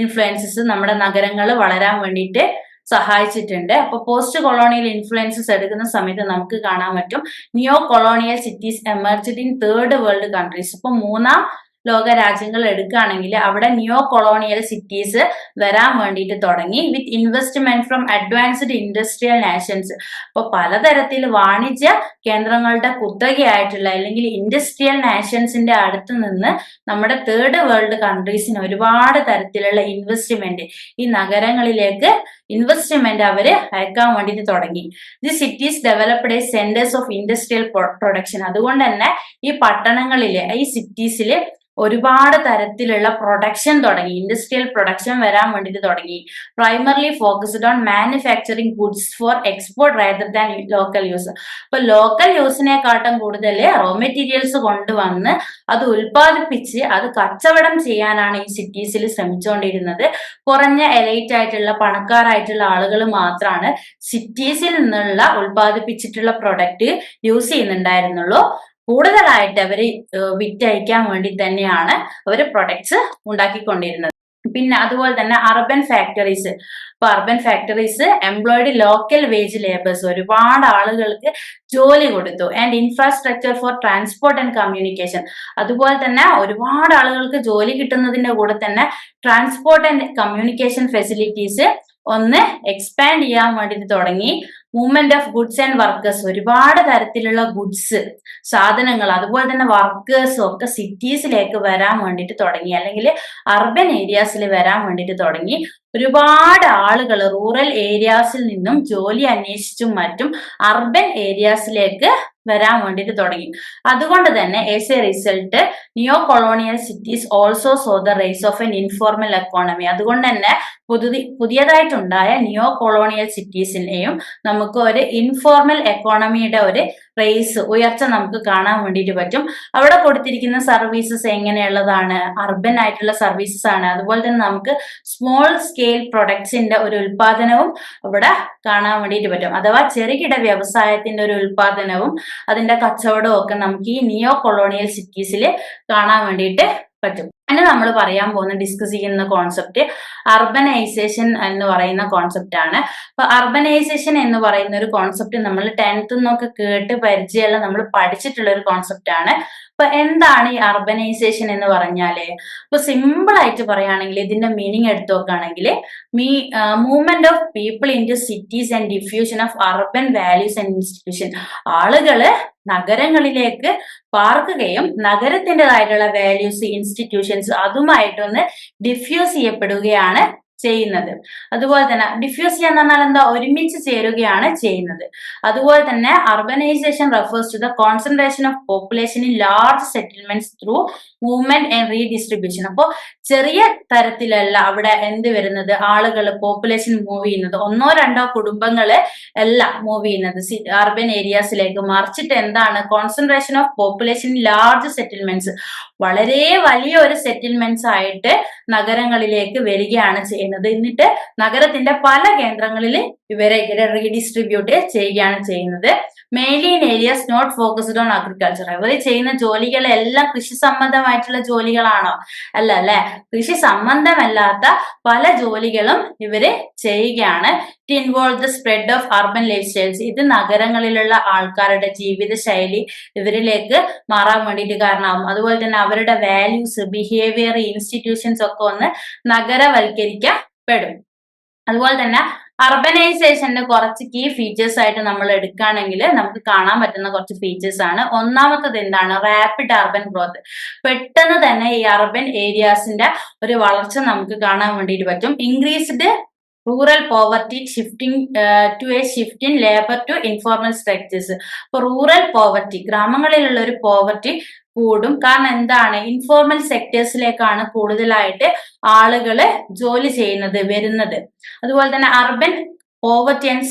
ഇൻഫ്ലുവൻസസ് നമ്മുടെ നഗരങ്ങൾ വളരാൻ വേണ്ടിയിട്ട് സഹായിച്ചിട്ടുണ്ട്. അപ്പൊ പോസ്റ്റ് കൊളോണിയൽ ഇൻഫ്ലുവൻസസ് എടുക്കുന്ന സമയത്ത് നമുക്ക് കാണാൻ പറ്റും. Neo colonial cities emerged in third world countries ഇപ്പൊ മൂന്നാം ലോക രാജ്യങ്ങൾ എടുക്കുകയാണെങ്കിൽ അവിടെ ന്യൂ കൊളോണിയൽ സിറ്റീസ് വരാൻ വേണ്ടിയിട്ട് തുടങ്ങി with investment from advanced industrial nations അപ്പോൾ പലതരത്തിൽ വാണിജ്യ കേന്ദ്രങ്ങളുടെ കുത്തകയായിട്ടുള്ള അല്ലെങ്കിൽ ഇൻഡസ്ട്രിയൽ നാഷൻസിന്റെ അടുത്ത് നിന്ന് നമ്മുടെ തേർഡ് വേൾഡ് കൺട്രീസിന് ഒരുപാട് തരത്തിലുള്ള ഇൻവെസ്റ്റ്മെന്റ് ഈ നഗരങ്ങളിലേക്ക് ഇൻവെസ്റ്റ്മെന്റ് അവർ അയക്കാൻ വേണ്ടിയിട്ട് തുടങ്ങി. The cities developed a centres of industrial production അതുകൊണ്ട് തന്നെ ഈ പട്ടണങ്ങളിലെ ഈ സിറ്റീസിൽ ഒരുപാട് തരത്തിലുള്ള പ്രൊഡക്ഷൻ തുടങ്ങി. ഇൻഡസ്ട്രിയൽ പ്രൊഡക്ഷൻ വരാൻ വേണ്ടിയിട്ട് തുടങ്ങി. Primarily focused on manufacturing goods for export rather than local use അപ്പൊ ലോക്കൽ യൂസിനെക്കാട്ടും കൂടുതൽ റോ മെറ്റീരിയൽസ് കൊണ്ടുവന്ന് അത് ഉൽപ്പാദിപ്പിച്ച് അത് കച്ചവടം ചെയ്യാനാണ് ഈ സിറ്റീസിൽ ശ്രമിച്ചുകൊണ്ടിരുന്നത് കുറഞ്ഞ എലൈറ്റ് ആയിട്ടുള്ള പണക്കാരായിട്ടുള്ള ആളുകൾ മാത്രമാണ് സിറ്റീസിൽ നിന്നുള്ള ഉൽപ്പാദിപ്പിച്ചിട്ടുള്ള പ്രൊഡക്റ്റ് യൂസ് ചെയ്യുന്നുണ്ടായിരുന്നുള്ളൂ. കൂടുതലായിട്ട് അവർ വിറ്റയക്കാൻ വേണ്ടി തന്നെയാണ് അവർ പ്രൊഡക്ട്സ് ഉണ്ടാക്കിക്കൊണ്ടിരുന്നത്. പിന്നെ അതുപോലെ തന്നെ അർബൻ ഫാക്ടറീസ് ഇപ്പൊ urban factories employed local wage labours ഒരുപാട് ആളുകൾക്ക് ജോലി കൊടുത്തു. And infrastructure for transport and communication അതുപോലെ തന്നെ ഒരുപാട് ആളുകൾക്ക് ജോലി കിട്ടുന്നതിന്റെ കൂടെ തന്നെ ട്രാൻസ്പോർട്ട് ആൻഡ് കമ്മ്യൂണിക്കേഷൻ ഫെസിലിറ്റീസ് ഒന്ന് എക്സ്പാൻഡ് ചെയ്യാൻ വേണ്ടിയിട്ട് തുടങ്ങി. Movement of goods and workers ഒരുപാട് തരത്തിലുള്ള ഗുഡ്സ് സാധനങ്ങൾ അതുപോലെ തന്നെ വർക്കേഴ്സും ഒക്കെ സിറ്റീസിലേക്ക് വരാൻ വേണ്ടിയിട്ട് തുടങ്ങി. അല്ലെങ്കിൽ അർബൻ ഏരിയാസിൽ വരാൻ വേണ്ടിയിട്ട് തുടങ്ങി. ഒരുപാട് ആളുകൾ റൂറൽ ഏരിയാസിൽ നിന്നും ജോലി അന്വേഷിച്ചും മറ്റും അർബൻ ഏരിയാസിലേക്ക് വരാൻ വേണ്ടിയിട്ട് തുടങ്ങി. അതുകൊണ്ട് തന്നെ as a result neo colonial cities also saw the race of an informal economy അതുകൊണ്ട് തന്നെ പുതു പുതിയതായിട്ടുണ്ടായ നിയോ കൊളോണിയൽ സിറ്റീസിനെയും നമുക്ക് ഒരു ഇൻഫോർമൽ എക്കോണമിയുടെ ഒരു റേസ് ഉയർച്ച നമുക്ക് കാണാൻ വേണ്ടിയിട്ട് പറ്റും. അവിടെ കൊടുത്തിരിക്കുന്ന സർവീസസ് എങ്ങനെയുള്ളതാണ്? അർബൻ ആയിട്ടുള്ള സർവീസസ് ആണ്. അതുപോലെ തന്നെ നമുക്ക് സ്മോൾ സ്കെയിൽ പ്രൊഡക്ട്സിന്റെ ഒരു ഉൽപാദനവും അവിടെ കാണാൻ വേണ്ടിയിട്ട് പറ്റും. അഥവാ ചെറുകിട വ്യവസായത്തിന്റെ ഒരു ഉൽപാദനവും അതിന്റെ കച്ചവടവും ഒക്കെ നമുക്ക് ഈ നിയോ കൊളോണിയൽ സിറ്റീസിൽ കാണാൻ വേണ്ടിയിട്ട് പറ്റും. അങ്ങനെ നമ്മൾ പറയാൻ പോകുന്ന ഡിസ്കസ് ചെയ്യുന്ന കോൺസെപ്റ്റ് അർബനൈസേഷൻ എന്ന് പറയുന്ന കോൺസെപ്റ്റ് ആണ്. അപ്പൊ അർബനൈസേഷൻ എന്ന് പറയുന്ന ഒരു കോൺസെപ്റ്റ് നമ്മൾ ടെൻത്ത് നിന്നൊക്കെ കേട്ട് പരിചയമുള്ള നമ്മൾ പഠിച്ചിട്ടുള്ള ഒരു കോൺസെപ്റ്റ് ആണ്. അപ്പൊ എന്താണ് ഈ അർബനൈസേഷൻ എന്ന് പറഞ്ഞാൽ? ഇപ്പൊ സിമ്പിൾ ആയിട്ട് പറയുകയാണെങ്കിൽ ഇതിന്റെ മീനിങ് എടുത്തു നോക്കുകയാണെങ്കിൽ me movement of people into cities and diffusion of urban values and institution ആളുകൾ നഗരങ്ങളിലേക്ക് പാർക്കുകയും നഗരത്തിന്റെതായിട്ടുള്ള വാല്യൂസ് ഇൻസ്റ്റിറ്റ്യൂഷൻസ് അതുമായിട്ടൊന്ന് ഡിഫ്യൂസ് ചെയ്യപ്പെടുകയാണ് ചെയ്യുന്നത്. അതുപോലെ തന്നെ ഡിഫ്യൂസ് ചെയ്യാന്ന് പറഞ്ഞാൽ എന്താ? ഒരുമിച്ച് ചേരുകയാണ് ചെയ്യുന്നത്. അതുപോലെ തന്നെ urbanisation refers to the concentration of population in large settlements through movement and redistribution അപ്പോൾ ചെറിയ തരത്തിലല്ല അവിടെ എന്ത് വരുന്നത്? ആളുകൾ പോപ്പുലേഷൻ മൂവ് ചെയ്യുന്നത്. ഒന്നോ രണ്ടോ കുടുംബങ്ങൾ അല്ല മൂവ് ചെയ്യുന്നത്. അർബൻ ഏരിയാസിലേക്ക് മറിച്ചിട്ട് എന്താണ്? Concentration of population large settlements വളരെ വലിയ ഒരു സെറ്റിൽമെന്റ്സ് ആയിട്ട് നഗരങ്ങളിലേക്ക് വരികയാണ് ചെയ്യുന്നത് എന്നിട്ട് നഗരത്തിന്റെ പല കേന്ദ്രങ്ങളിൽ ഇവരെ ഇവരെ റീഡിസ്ട്രിബ്യൂട്ട് ചെയ്യുകയാണ് ചെയ്യുന്നത്. Mainly in areas not focused on agriculture ഇവർ ചെയ്യുന്ന ജോലികളെല്ലാം കൃഷി സംബന്ധമായിട്ടുള്ള ജോലികളാണോ? അല്ല അല്ലെ? കൃഷി സംബന്ധമല്ലാത്ത പല ജോലികളും ഇവർ ചെയ്യുകയാണ്. It involve the spread of urban lifestyles ഇത് നഗരങ്ങളിലുള്ള ആൾക്കാരുടെ ജീവിത ശൈലി ഇവരിലേക്ക് മാറാൻ വേണ്ടിയിട്ട് കാരണമാകും. അതുപോലെ തന്നെ അവരുടെ വാല്യൂസ് ബിഹേവിയർ ഇൻസ്റ്റിറ്റ്യൂഷൻസ് ഒക്കെ ഒന്ന് നഗരവൽക്കരിക്കപ്പെടും. അതുപോലെ തന്നെ അർബനൈസേഷന്റെ കുറച്ച് കീ ഫീച്ചേഴ്സ് ആയിട്ട് നമ്മൾ എടുക്കുകയാണെങ്കിൽ നമുക്ക് കാണാൻ പറ്റുന്ന കുറച്ച് ഫീച്ചേഴ്സ് ആണ്. ഒന്നാമത്തത് എന്താണ്? റാപ്പിഡ് അർബൻ ഗ്രോത്ത് പെട്ടെന്ന് തന്നെ ഈ അർബൻ ഏരിയാസിന്റെ ഒരു വളർച്ച നമുക്ക് കാണാൻ വേണ്ടിയിട്ട് പറ്റും. Increased rural poverty shifting to a shift in labour to informal structures അപ്പൊ റൂറൽ പോവർട്ടി ഗ്രാമങ്ങളിലുള്ള ഒരു പോവർട്ടി കൂടും. കാരണം എന്താണ്? ഇൻഫോർമൽ സെക്ടേഴ്സിലേക്കാണ് കൂടുതലായിട്ട് ആളുകൾ ജോലി ചെയ്യുന്നത് വരുന്നത്. അതുപോലെ തന്നെ urban poverty and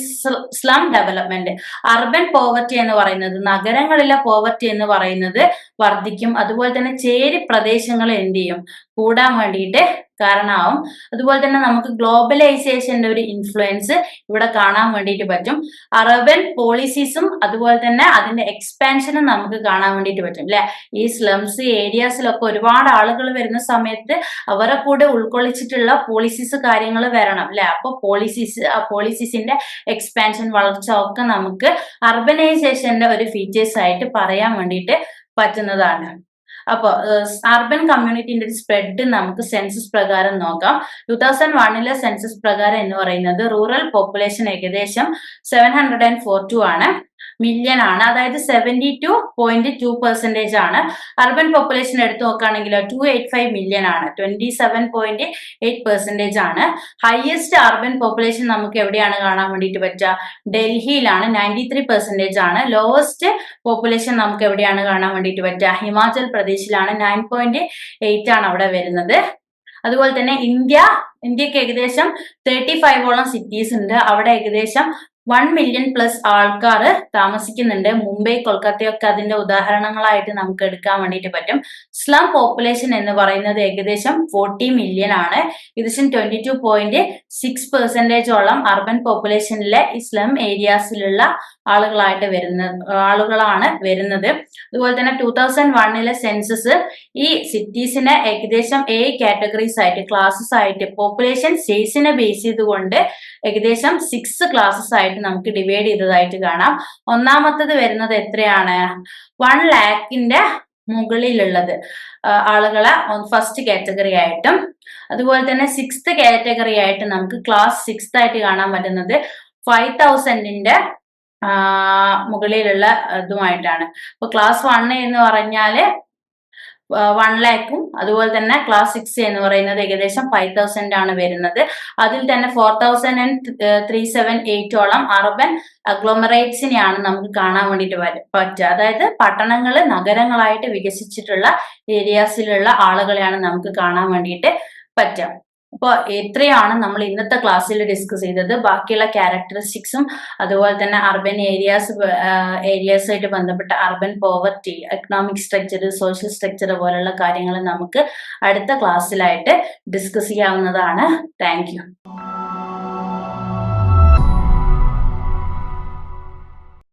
slum development urban poverty എന്ന് പറയുന്നത് നഗരങ്ങളിലെ പോവർട്ടി എന്ന് പറയുന്നത് വർദ്ധിക്കും. അതുപോലെ തന്നെ ചേരി പ്രദേശങ്ങൾ എന്ത് ചെയ്യും? കൂടാൻ വേണ്ടിയിട്ട് കാരണമാവും. അതുപോലെ തന്നെ നമുക്ക് ഗ്ലോബലൈസേഷന്റെ ഒരു ഇൻഫ്ലുവൻസ് ഇവിടെ കാണാൻ വേണ്ടിയിട്ട് പറ്റും. അറബൻ പോളിസീസും അതുപോലെ തന്നെ അതിന്റെ എക്സ്പാൻഷനും നമുക്ക് കാണാൻ വേണ്ടിയിട്ട് പറ്റും അല്ലെ? ഈ സ്ലംസ് ഏരിയാസിലൊക്കെ ഒരുപാട് ആളുകൾ വരുന്ന സമയത്ത് അവരെ കൂടെ ഉൾക്കൊള്ളിച്ചിട്ടുള്ള പോളിസീസ് കാര്യങ്ങൾ വരണം അല്ലെ? അപ്പൊ പോളിസീസ് പോളിസീസിന്റെ എക്സ്പാൻഷൻ വളർച്ച ഒക്കെ നമുക്ക് അർബനൈസേഷന്റെ ഒരു ഫീച്ചേഴ്സ് ആയിട്ട് പറയാൻ വേണ്ടിയിട്ട് പറ്റുന്നതാണ്. അപ്പോൾ അർബൻ കമ്മ്യൂണിറ്റിന്റെ ഒരു സ്പ്രെഡ് നമുക്ക് സെൻസസ് പ്രകാരം നോക്കാം. ടു തൗസൻഡ് വണ്ണിലെ സെൻസസ് പ്രകാരം എന്ന് പറയുന്നത് റൂറൽ പോപ്പുലേഷൻ ഏകദേശം seven hundred and four two ആണ്. മില്യൺ ആണ്. അതായത് seventy two point two percentage ആണ്. അർബൻ പോപ്പുലേഷൻ എടുത്തു നോക്കുകയാണെങ്കിൽ ടു എയ്റ്റ് ഫൈവ് മില്യൺ ആണ്. Twenty seven point eight percentage ആണ്. ഹയസ്റ്റ് അർബൻ പോപ്പുലേഷൻ നമുക്ക് എവിടെയാണ് കാണാൻ വേണ്ടിയിട്ട് പറ്റുക? ഡൽഹിയിലാണ് നയന്റി ത്രീ പെർസെന്റേജ് ആണ്. ലോവസ്റ്റ് പോപ്പുലേഷൻ നമുക്ക് എവിടെയാണ് കാണാൻ വേണ്ടിയിട്ട് പറ്റുക? ഹിമാചൽ പ്രദേശിലാണ് നയൻ പോയിന്റ് എയ്റ്റ് ആണ് അവിടെ വരുന്നത്. അതുപോലെ തന്നെ ഇന്ത്യ ഇന്ത്യയ്ക്ക് ഏകദേശം തേർട്ടി ഓളം സിറ്റീസ് ഉണ്ട്. അവിടെ ഏകദേശം വൺ മില്യൺ പ്ലസ് ആൾക്കാർ താമസിക്കുന്നുണ്ട്. മുംബൈ കൊൽക്കത്തയൊക്കെ അതിന്റെ ഉദാഹരണങ്ങളായിട്ട് നമുക്ക് എടുക്കാൻ വേണ്ടിയിട്ട് പറ്റും. സ്ലം പോപ്പുലേഷൻ എന്ന് പറയുന്നത് ഏകദേശം ഫോർട്ടി മില്യൺ ആണ്. ഏകദേശം ട്വന്റി ടു പോയിന്റ് സിക്സ് പെർസെന്റേജോളം അർബൻ പോപ്പുലേഷനിലെ ഈ സ്ലം ഏരിയാസിലുള്ള ആളുകളായിട്ട് വരുന്ന ആളുകളാണ് വരുന്നത്. അതുപോലെ തന്നെ ടൂ തൗസൻഡ് വണ്ണിലെ സെൻസസ് ഈ സിറ്റീസിനെ ഏകദേശം എ കാറ്റഗറീസ് ആയിട്ട് ക്ലാസ്സസ് ആയിട്ട് പോപ്പുലേഷൻ സ്റ്റേറ്റ്സിനെ ബേസ് ചെയ്തുകൊണ്ട് ഏകദേശം സിക്സ് ക്ലാസ്സസ് ആയിട്ട് നമുക്ക് ഡിവൈഡ് ചെയ്തതായിട്ട് കാണാം. ഒന്നാമത്തത് വരുന്നത് എത്രയാണ്? വൺ ലാക്കിന്റെ മുകളിലുള്ളത് ആളുകളെ ഫസ്റ്റ് കാറ്റഗറി ആയിട്ടും. അതുപോലെ തന്നെ സിക്സ്ത് കാറ്റഗറി ആയിട്ട് നമുക്ക് ക്ലാസ് സിക്സ് ആയിട്ട് കാണാൻ പറ്റുന്നത് ഫൈവ് തൗസൻഡിന്റെ മുകളിലുള്ള ഇതുമായിട്ടാണ്. അപ്പോൾ ക്ലാസ് വൺ എന്ന് പറഞ്ഞാൽ വൺ ലാക്കും അതുപോലെ തന്നെ ക്ലാസ് സിക്സ് എന്ന് പറയുന്നത് ഏകദേശം ഫൈവ് തൗസൻഡ് ആണ് വരുന്നത്. അതിൽ തന്നെ four thousand and three seven എയ്റ്റോളം urban അഗ്ലോമറേറ്റ്സിനെയാണ് നമുക്ക് കാണാൻ വേണ്ടിയിട്ട് പറ്റുക. അതായത് പട്ടണങ്ങൾ നഗരങ്ങളായിട്ട് വികസിച്ചിട്ടുള്ള ഏരിയാസിലുള്ള ആളുകളെയാണ് നമുക്ക് കാണാൻ വേണ്ടിയിട്ട് പറ്റുക. അപ്പോൾ എത്രയാണ് നമ്മൾ ഇന്നത്തെ ക്ലാസ്സിൽ ഡിസ്കസ് ചെയ്തത്? ബാക്കിയുള്ള ക്യാരക്ടറിസ്റ്റിക്സും അതുപോലെ തന്നെ അർബൻ ഏരിയാസ് ഏരിയാസുമായിട്ട് ബന്ധപ്പെട്ട urban poverty economic structure social structure പോലുള്ള കാര്യങ്ങൾ നമുക്ക് അടുത്ത ക്ലാസ്സിലായിട്ട് ഡിസ്കസ് ചെയ്യാവുന്നതാണ്. താങ്ക്